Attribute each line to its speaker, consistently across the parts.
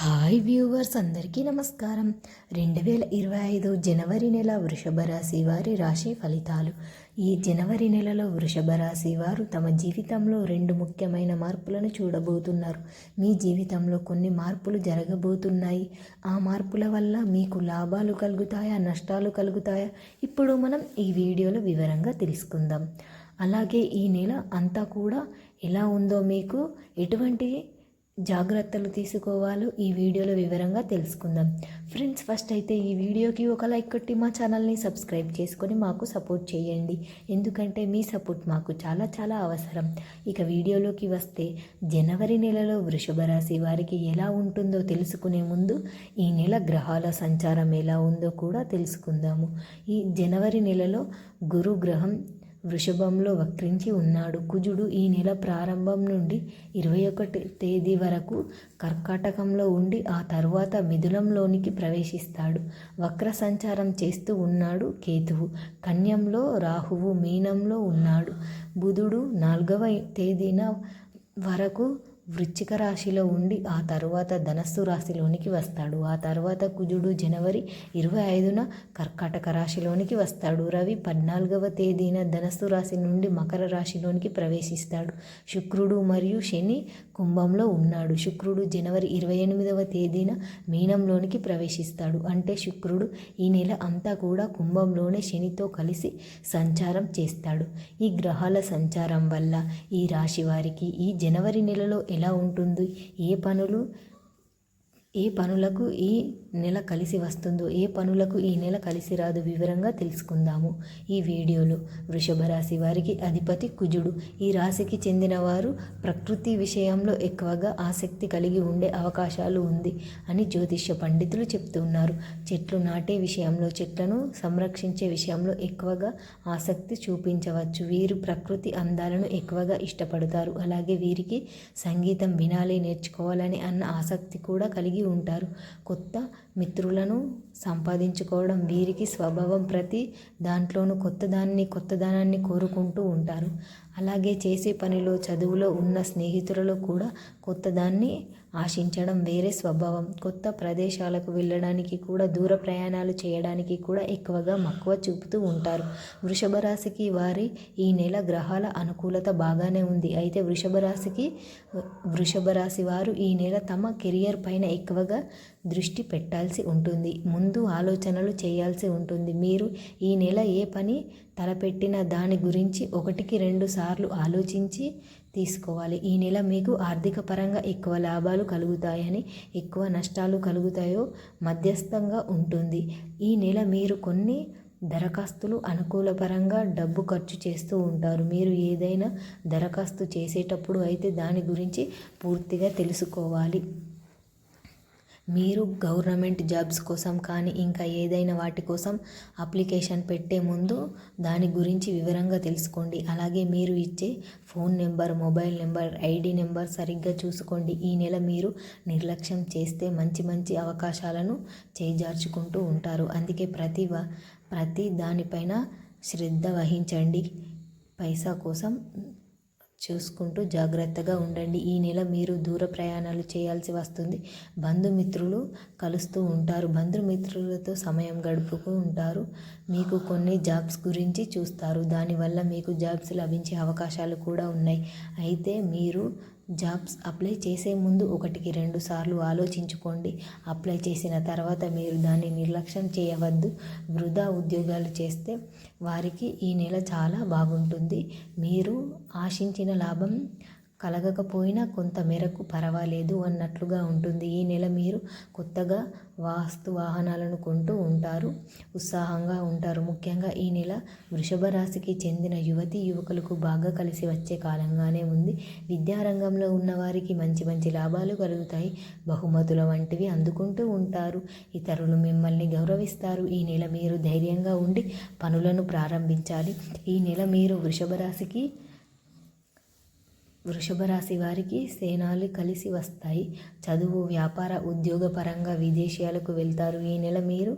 Speaker 1: Hi viewers అందరికీ నమస్కారం. రెండు వేల ఇరవై ఐదు జనవరి నెల వృషభ రాశి వారి రాశి ఫలితాలు. ఈ జనవరి నెలలో వృషభ రాశి వారు తమ జీవితంలో రెండు ముఖ్యమైన మార్పులను చూడబోతున్నారు. మీ జీవితంలో కొన్ని మార్పులు జరగబోతున్నాయి. ఆ మార్పుల వల్ల మీకు లాభాలు కలుగుతాయా నష్టాలు కలుగుతాయా? ఇప్పుడు మనం ఈ వీడియోలో వివరంగా తెలుసుకుందాం. అలాగే ఈ నెల అంతా కూడా ఎలా ఉందో మీకు ఎటువంటి జాగ్రత్తలు తీసుకోవాలో ఈ వీడియోలో వివరంగా తెలుసుకుందాం. ఫ్రెండ్స్ ఫస్ట్ అయితే ఈ వీడియోకి ఒక లైక్ కొట్టి మా ఛానల్ని సబ్స్క్రైబ్ చేసుకొని మాకు సపోర్ట్ చేయండి. ఎందుకంటే మీ సపోర్ట్ మాకు చాలా చాలా అవసరం. ఇక వీడియోలోకి వస్తే జనవరి నెలలో వృషభ రాశి వారికి ఎలా ఉంటుందో తెలుసుకునే ముందు ఈ నెల గ్రహాల సంచారం ఎలా ఉందో కూడా తెలుసుకుందాము. ఈ జనవరి నెలలో గురు గ్రహం వృషభంలో వక్రించి ఉన్నాడు. కుజుడు ఈ నెల ప్రారంభం నుండి ఇరవై ఒకటి తేదీ వరకు కర్కాటకంలో ఉండి ఆ తర్వాత మిథునంలోనికి ప్రవేశిస్తాడు. వక్ర సంచారం చేస్తూ ఉన్నాడు కేతువు. కన్యంలో రాహువు మీనంలో ఉన్నాడు బుధుడు. నాలుగవ తేదీన వరకు వృశ్చిక రాశిలో ఉండి ఆ తర్వాత ధనస్సు రాశిలోనికి వస్తాడు. ఆ తర్వాత కుజుడు జనవరి ఇరవై ఐదున కర్కాటక రాశిలోనికి వస్తాడు. రవి పద్నాలుగవ తేదీన ధనస్సు రాశి నుండి మకర రాశిలోనికి ప్రవేశిస్తాడు. శుక్రుడు మరియు శని కుంభంలో ఉన్నాడు. శుక్రుడు జనవరి ఇరవై ఎనిమిదవ తేదీన మీనంలోనికి ప్రవేశిస్తాడు. అంటే శుక్రుడు ఈ నెల అంతా కూడా కుంభంలోనే శనితో కలిసి సంచారం చేస్తాడు. ఈ గ్రహాల సంచారం వల్ల ఈ రాశి వారికి ఈ జనవరి నెలలో ఎలా ఉంటుంది? ఏ పనులు ఏ పనులకు ఈ నెల కలిసి వస్తుందో ఏ పనులకు ఈ నెల కలిసి రాదు వివరంగా తెలుసుకుందాము. ఈ వీడియోలో వృషభ రాశి వారికి అధిపతి కుజుడు. ఈ రాశికి చెందిన వారు ప్రకృతి విషయంలో ఎక్కువగా ఆసక్తి కలిగి ఉండే అవకాశాలు ఉంది అని జ్యోతిష్య పండితులు చెప్తున్నారు. చెట్లు నాటే విషయంలో చెట్లను సంరక్షించే విషయంలో ఎక్కువగా ఆసక్తి చూపించవచ్చు. వీరు ప్రకృతి అందాలను ఎక్కువగా ఇష్టపడతారు. అలాగే వీరికి సంగీతం వినాలి నేర్చుకోవాలని అన్న ఆసక్తి కూడా కలిగి ఉంటారు. కొత్త మిత్రులను సంపాదించుకోవడం వీరికి స్వభావం ప్రతి దాంట్లోనూ కొత్తదాన్ని కొత్తదనాన్ని కోరుకుంటూ ఉంటారు. అలాగే చేసే పనిలో చదువులో ఉన్న స్నేహితులలో కూడా కొత్తదాన్ని ఆశించడం వేరే స్వభావం. కొత్త ప్రదేశాలకు వెళ్ళడానికి కూడా దూర ప్రయాణాలు చేయడానికి కూడా ఎక్కువగా మక్కువ చూపుతూ ఉంటారు. వృషభ రాశికి వారి ఈ నెల గ్రహాల అనుకూలత బాగానే ఉంది. అయితే వృషభ రాశికి వృషభ రాశి వారు ఈ నెల తమ కెరియర్ పైన ఎక్కువగా దృష్టి పెట్టాల్సి ఉంటుంది. ముందు ఆలోచనలు చేయాల్సి ఉంటుంది. మీరు ఈ నెల ఏ పని తలపెట్టిన దాని గురించి ఒకటికి రెండు సార్లు ఆలోచించి తీసుకోవాలి. ఈ నెల మీకు ఆర్థిక పరంగా ఎక్కువ లాభాలు కలుగుతాయని ఎక్కువ నష్టాలు కలుగుతాయో మధ్యస్థంగా ఉంటుంది. ఈ నెల మీరు కొన్ని దరఖాస్తులు అనుకూలపరంగా డబ్బు ఖర్చు చేస్తూ ఉంటారు. మీరు ఏదైనా దరఖాస్తు చేసేటప్పుడు అయితే దాని గురించి పూర్తిగా తెలుసుకోవాలి. మీరు గవర్నమెంట్ జాబ్స్ కోసం కానీ ఇంకా ఏదైనా వాటి కోసం అప్లికేషన్ పెట్టే ముందు దాని గురించి వివరంగా తెలుసుకోండి. అలాగే మీరు ఇచ్చే phone number mobile number ID number సరిగ్గా చూసుకోండి. ఈ నెల మీరు నిర్లక్ష్యం చేస్తే మంచి మంచి అవకాశాలను చేజార్చుకుంటూ ఉంటారు. అందుకే ప్రతి ప్రతి దానిపైన శ్రద్ధ వహించండి. పైసా కోసం చూసుకుంటూ జాగ్రత్తగా ఉండండి. ఈ నెల మీరు దూర ప్రయాణాలు చేయాల్సి వస్తుంది. బంధుమిత్రులు కలుస్తూ ఉంటారు. బంధుమిత్రులతో సమయం గడుపుతూ ఉంటారు. మీకు కొన్ని జాబ్స్ గురించి చూస్తారు. దానివల్ల మీకు జాబ్స్ లభించే అవకాశాలు కూడా ఉన్నాయి. అయితే మీరు జాబ్స్ అప్లై చేసే ముందు ఒకటికి రెండు సార్లు ఆలోచించుకోండి. అప్లై చేసిన తర్వాత మీరు దాన్ని నిర్లక్ష్యం చేయవద్దు. వృధా ఉద్యోగాలు చేస్తే వారికి ఈ నెల చాలా బాగుంటుంది. మీరు ఆశించిన లాభం కలగకపోయినా కొంత మేరకు పర్వాలేదు అన్నట్లుగా ఉంటుంది. ఈ నెల మీరు కొత్తగా వాస్తు వాహనాలను కొంటూ ఉంటారు. ఉత్సాహంగా ఉంటారు. ముఖ్యంగా ఈ నెల వృషభ రాశికి చెందిన యువతి యువకులకు బాగా కలిసి వచ్చే కాలంగానే ఉంది. విద్యారంగంలో ఉన్నవారికి మంచి మంచి లాభాలు కలుగుతాయి. బహుమతుల వంటివి అందుకుంటూ ఉంటారు. ఇతరులు మిమ్మల్ని గౌరవిస్తారు. ఈ నెల మీరు ధైర్యంగా ఉండి పనులను ప్రారంభించాలి. ఈ నెల మీరు వృషభ రాశికి వృషభ రాశి వారికి సేనాలు కలిసి వస్తాయి. చదువు వ్యాపార ఉద్యోగపరంగా విదేశాలకు విదేశీయాలకు వెళ్తారు. ఈ నెల మీరు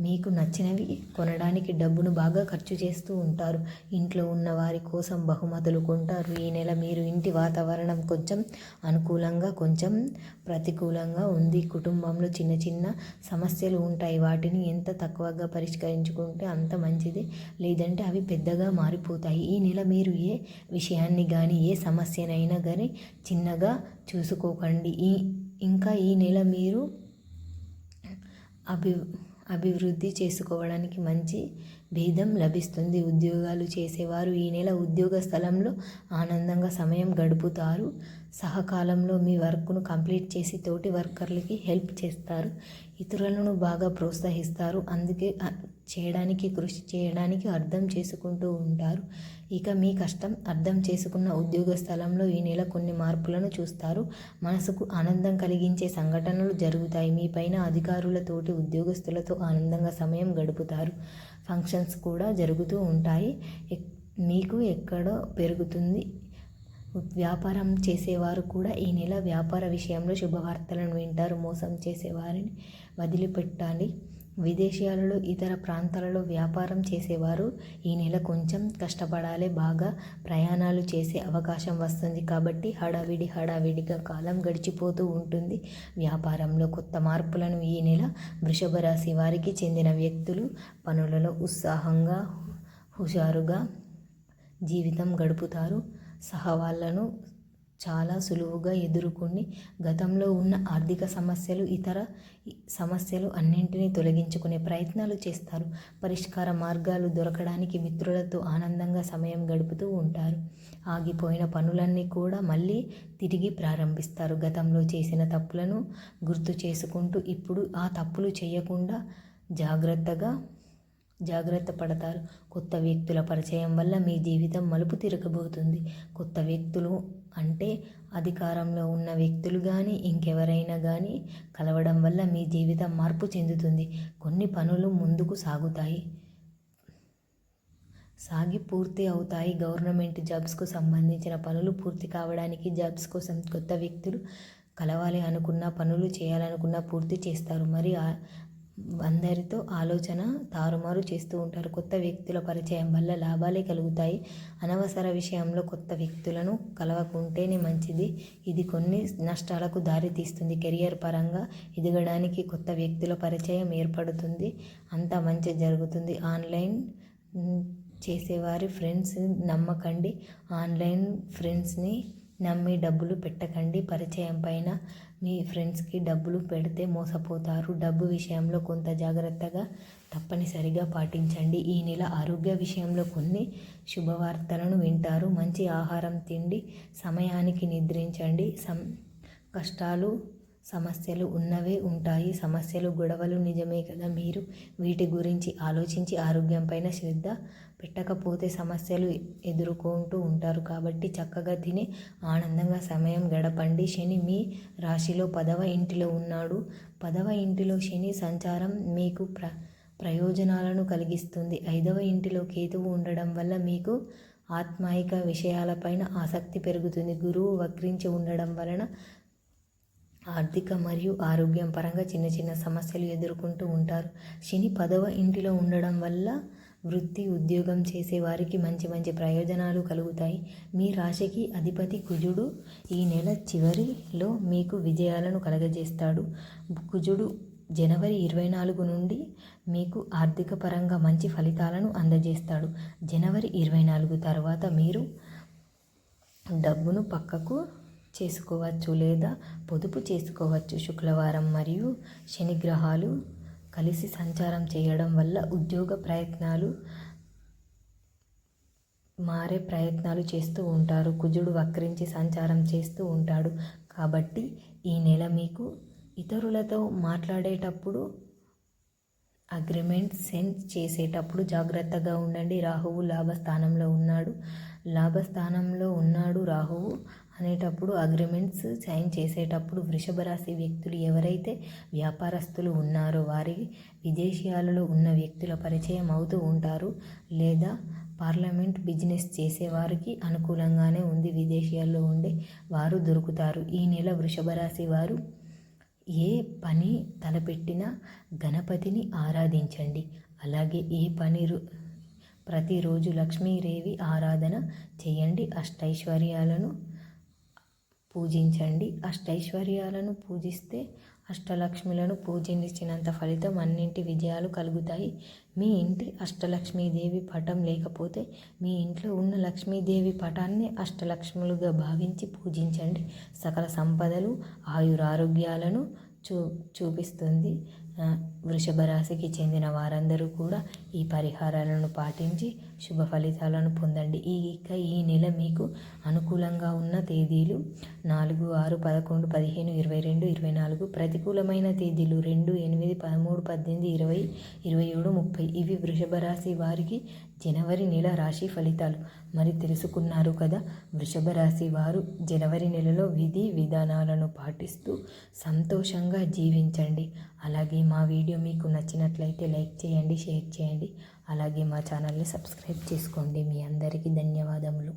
Speaker 1: మీకు నచ్చినవి కొనడానికి డబ్బును బాగా ఖర్చు చేస్తూ ఉంటారు. ఇంట్లో ఉన్న వారి కోసం బహుమతులు కొంటారు. ఈ నెల మీరు ఇంటి వాతావరణం కొంచెం అనుకూలంగా కొంచెం ప్రతికూలంగా ఉంది. కుటుంబంలో చిన్న చిన్న సమస్యలు ఉంటాయి. వాటిని ఎంత తక్కువగా పరిష్కరించుకుంటే అంత మంచిది. లేదంటే అవి పెద్దగా మారిపోతాయి. ఈ నెల మీరు ఏ విషయాన్ని కానీ ఏ సమస్యనైనా కానీ చిన్నగా చూసుకోకండి. ఈ ఇంకా ఈ నెల మీరు అభి అభివృద్ధి చేసుకోవడానికి మంచి భేదం లభిస్తుంది. ఉద్యోగాలు చేసేవారు ఈ నెల ఉద్యోగ స్థలంలో ఆనందంగా సమయం గడుపుతారు. సహకాలంలో మీ వర్క్ను కంప్లీట్ చేసి తోటి వర్కర్లకి హెల్ప్ చేస్తారు. ఇతరులను బాగా ప్రోత్సహిస్తారు. అందుకే చేయడానికి కృషి చేయడానికి అర్థం చేసుకుంటూ ఉంటారు. ఇక మీ కష్టం అర్థం చేసుకున్న ఉద్యోగ స్థలంలో ఈ నెల కొన్ని మార్పులను చూస్తారు. మనసుకు ఆనందం కలిగించే సంఘటనలు జరుగుతాయి. మీ పైన అధికారులతోటి ఉద్యోగస్తులతో ఆనందంగా సమయం గడుపుతారు. ఫంక్షన్స్ కూడా జరుగుతూ ఉంటాయి. మీకు ఎక్కడో పెరుగుతుంది. వ్యాపారం చేసేవారు కూడా ఈ నెల వ్యాపార విషయంలో శుభవార్తలను వింటారు. మోసం చేసేవారిని వదిలిపెట్టాలి విదేశాలలో ఇతర ప్రాంతాలలో వ్యాపారం చేసేవారు ఈ నెల కొంచెం కష్టపడాలి బాగా ప్రయాణాలు చేసే అవకాశం వస్తుంది కాబట్టి హడావిడి హడావిడిగా కాలం గడిచిపోతూ ఉంటుంది. వ్యాపారంలో కొత్త మార్పులను ఈ నెల వృషభ రాశి వారికి చెందిన వ్యక్తులు పనులలో ఉత్సాహంగా హుషారుగా జీవితం గడుపుతారు. సహవాళ్ళను చాలా సులువుగా ఎదుర్కొని గతంలో ఉన్న ఆర్థిక సమస్యలు ఇతర సమస్యలు అన్నింటినీ తొలగించుకునే ప్రయత్నాలు చేస్తారు. పరిష్కార మార్గాలు దొరకడానికి మిత్రులతో ఆనందంగా సమయం గడుపుతూ ఉంటారు. ఆగిపోయిన పనులన్నీ కూడా మళ్ళీ తిరిగి ప్రారంభిస్తారు. గతంలో చేసిన తప్పులను గుర్తు చేసుకుంటూ ఇప్పుడు ఆ తప్పులు చేయకుండా జాగ్రత్తగా జాగ్రత్త పడతారు. కొత్త వ్యక్తుల పరిచయం వల్ల మీ జీవితం మలుపు తిరగబోతుంది. కొత్త వ్యక్తులు అంటే అధికారంలో ఉన్న వ్యక్తులు కానీ ఇంకెవరైనా కానీ కలవడం వల్ల మీ జీవితం మార్పు చెందుతుంది. కొన్ని పనులు ముందుకు సాగుతాయి. సాగి పూర్తి అవుతాయి. గవర్నమెంట్ జాబ్స్కు సంబంధించిన పనులు పూర్తి కావడానికి జాబ్స్ కోసం కొత్త వ్యక్తులు కలవాలి అనుకున్న పనులు చేయాలనుకున్న పూర్తి చేస్తారు. మరి అందరితో ఆలోచన తారుమారు చేస్తూ ఉంటారు. కొత్త వ్యక్తుల పరిచయం వల్ల లాభాలే కలుగుతాయి. అనవసర విషయంలో కొత్త వ్యక్తులను కలవకుంటేనే మంచిది. ఇది కొన్ని నష్టాలకు దారితీస్తుంది. కెరియర్ పరంగా ఎదగడానికి కొత్త వ్యక్తుల పరిచయం ఏర్పడుతుంది. అంత మంచి జరుగుతుంది. ఆన్లైన్ చేసేవారి ఫ్రెండ్స్ నమ్మకండి. ఆన్లైన్ ఫ్రెండ్స్ని నమ్మి డబ్బులు పెట్టకండి. పరిచయం పైన మీ ఫ్రెండ్స్కి డబ్బులు పెడితే మోసపోతారు. డబ్బు విషయంలో కొంత జాగ్రత్తగా తప్పనిసరిగా పాటించండి. ఈ నెల ఆరోగ్య విషయంలో కొన్ని శుభవార్తలను వింటారు. మంచి ఆహారం తిండి సమయానికి నిద్రించండి. సం కష్టాలు సమస్యలు ఉన్నవే ఉంటాయి. సమస్యలు గొడవలు నిజమే కదా మీరు? వీటి గురించి ఆలోచించి ఆరోగ్యం పైన శ్రద్ధ పెట్టకపోతే సమస్యలు ఎదుర్కొంటూ ఉంటారు కాబట్టి చక్కగా తిని ఆనందంగా సమయం గడపండి. శని మీ రాశిలో పదవ ఇంటిలో ఉన్నాడు. పదవ ఇంటిలో శని సంచారం మీకు ప్ర ప్రయోజనాలను కలిగిస్తుంది. ఐదవ ఇంటిలో కేతువు ఉండడం వల్ల మీకు ఆత్మాయిక విషయాలపైన ఆసక్తి పెరుగుతుంది. గురువు వక్రించి ఉండడం వలన ఆర్థిక మరియు ఆరోగ్యం పరంగా చిన్న చిన్న సమస్యలు ఎదుర్కొంటూ ఉంటారు. శని పదవ ఇంటిలో ఉండడం వల్ల వృత్తి ఉద్యోగం చేసే వారికి మంచి మంచి ప్రయోజనాలు కలుగుతాయి. మీ రాశికి అధిపతి కుజుడు ఈ నెల చివరిలో మీకు విజయాలను కలగజేస్తాడు. కుజుడు జనవరి ఇరవై నాలుగు నుండి మీకు ఆర్థిక పరంగా మంచి ఫలితాలను అందజేస్తాడు. జనవరి ఇరవై నాలుగు తర్వాత మీరు డబ్బును పక్కకు చేసుకోవచ్చు లేదా పొదుపు చేసుకోవచ్చు. శుక్రవారం మరియు శనిగ్రహాలు కలిసి సంచారం చేయడం వల్ల ఉద్యోగ ప్రయత్నాలు మారే ప్రయత్నాలు చేస్తూ ఉంటారు. కుజుడు వక్రించి సంచారం చేస్తూ ఉంటాడు. కాబట్టి ఈ నెల మీకు ఇతరులతో మాట్లాడేటప్పుడు అగ్రిమెంట్ సెన్స్ చేసేటప్పుడు జాగ్రత్తగా ఉండండి. రాహువు లాభస్థానంలో ఉన్నాడు. లాభస్థానంలో ఉన్నాడు రాహువు. అనేటప్పుడు అగ్రిమెంట్స్ సైన్ చేసేటప్పుడు వృషభ రాశి వ్యక్తులు ఎవరైతే వ్యాపారస్తులు ఉన్నారో వారి విదేశీయాలలో ఉన్న వ్యక్తుల పరిచయం అవుతూ ఉంటారు లేదా పార్లమెంట్ బిజినెస్ చేసేవారికి అనుకూలంగానే ఉంది. విదేశీయాల్లో ఉండే వారు దొరుకుతారు. ఈ నెల వృషభ రాశి వారు ఏ పని తలపెట్టినా గణపతిని ఆరాధించండి. అలాగే ఏ పని రు- ప్రతిరోజు లక్ష్మీదేవి ఆరాధన చేయండి. అష్టైశ్వర్యాలను పూజించండి. అష్టైశ్వర్యాలను పూజిస్తే అష్టలక్ష్మిలను పూజించినంత ఫలితం అన్నింటి విజయాలు కలుగుతాయి. మీ ఇంటి అష్టలక్ష్మీదేవి పటం లేకపోతే మీ ఇంట్లో ఉన్న లక్ష్మీదేవి పటాన్ని అష్టలక్ష్ములుగా భావించి పూజించండి. సకల సంపదలు ఆయురారోగ్యాలను చూ చూపిస్తుంది. వృషభ రాశికి చెందిన వారందరూ కూడా ఈ పరిహారాలను పాటించి శుభ ఫలితాలను పొందండి. ఈ ఇక ఈ నెల మీకు అనుకూలంగా ఉన్న తేదీలు నాలుగు ఆరు పదకొండు పదిహేను ఇరవై రెండు ఇరవై నాలుగు ప్రతికూలమైన తేదీలు రెండు ఎనిమిది పదమూడు పద్దెనిమిది ఇరవై ఇరవై ఏడు ముప్పై. ఇవి వృషభ రాశి వారికి జనవరి నెల రాశి ఫలితాలు. మరి తెలుసుకున్నారు కదా వృషభ రాశి వారు జనవరి నెలలో విధి విధానాలను పాటిస్తూ సంతోషంగా జీవించండి. అలాగే మా వీడియో వీడియో మీకు నచ్చినట్లయితే లైక్ చేయండి షేర్ చేయండి. అలాగే మా ఛానల్ని సబ్స్క్రైబ్ చేసుకోండి. మీ అందరికీ ధన్యవాదములు.